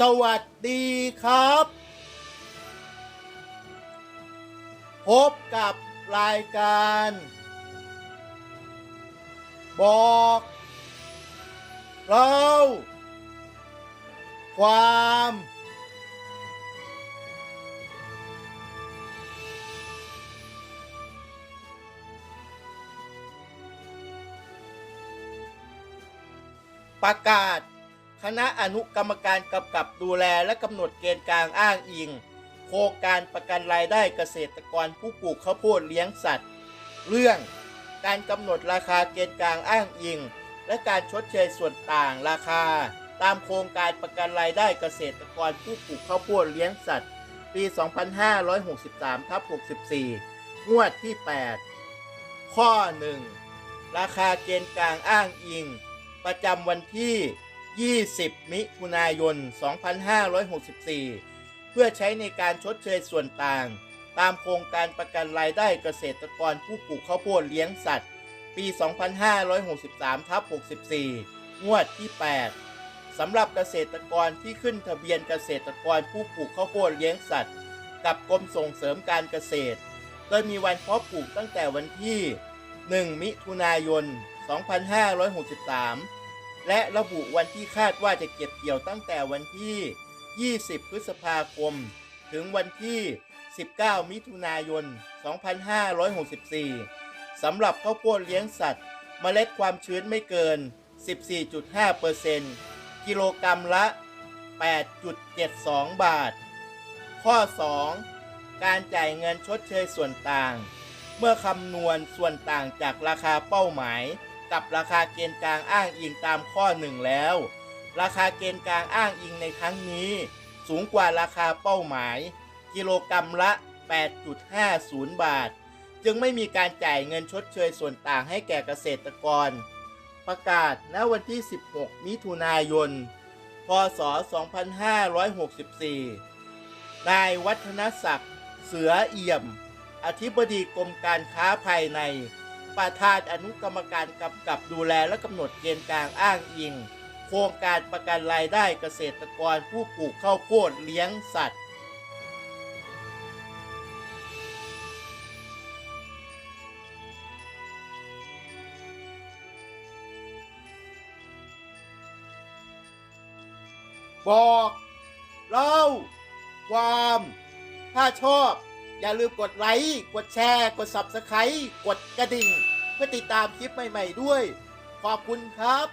สวัสดีครับ พบกับรายการ บอก เรา ความ ประกาศ คณะอนุกรรมการกำกับดูแลและกำหนดเกณฑ์กลางอ้างอิง โครงการประกันรายได้เกษตรกรผู้ปลูกข้าวโพดเลี้ยงสัตว์ เรื่องการกำหนดราคาเกณฑ์กลางอ้างอิง และการชดเชยส่วนต่างราคา ตามโครงการประกันรายได้เกษตรกรผู้ปลูกข้าวโพดเลี้ยงสัตว์ ปี 2563ทับ64 งวดที่ 8 ข้อ 1 ราคาเกณฑ์กลางอ้างอิง ประจำวันที่ 20 มิถุนายน 2564 เพื่อใช้ในการชดเชยส่วนต่าง ตามโครงการประกันรายได้เกษตรกรผู้ปลูกข้าวโพดเลี้ยงสัตว์ ปี 2563ทับ64 งวดที่ 8 สำหรับเกษตรกรที่ขึ้นทะเบียนเกษตรกรผู้ปลูกข้าวโพดเลี้ยงสัตว์ กับกรมส่งเสริมการเกษตร โดยมีวันเพาะปลูกตั้งแต่วันที่ 1 มิถุนายน 2563 และระบุวันที่คาดว่าจะเก็บเกี่ยวตั้งแต่วันที่ 20 พฤษภาคม ถึงวันที่ 19 มิถุนายน 2564 สำหรับข้าวโพดเลี้ยงสัตว์ เมล็ดความชื้นไม่เกิน 14.5%กิโลกรัมละ 8.72 บาท ข้อ 2 การจ่ายเงินชดเชยส่วนต่าง เมื่อคำนวณส่วนต่างจากราคาเป้าหมาย กับราคาเกณฑ์กลางอ้างอิงตามข้อ 1 แล้ว ราคาเกณฑ์กลางอ้างอิงในครั้งนี้ สูงกว่าราคาเป้าหมาย กิโลกรัมละ 8.50 บาท จึงไม่มีการจ่ายเงินชดเชยส่วนต่างให้แก่เกษตรกร ประกาศณวันที่ 16 มิถุนายน พศ 2564 นายวัฒนศักดิ์ เสือเอี่ยม อธิบดีกรมการค้าภายใน ประธานอนุกรรมการกำกับดูแลและกำหนดเกณฑ์กลางอ้างอิง โครงการประกันรายได้เกษตรกรผู้ปลูกข้าวโพดเลี้ยงสัตว์ บอกเล่าความถ้าชอบ อย่าลืมกดไลค์ กดแชร์ กด Subscribe กดกระดิ่ง เพื่อติดตามคลิปใหม่ ๆ ด้วย ขอบคุณครับ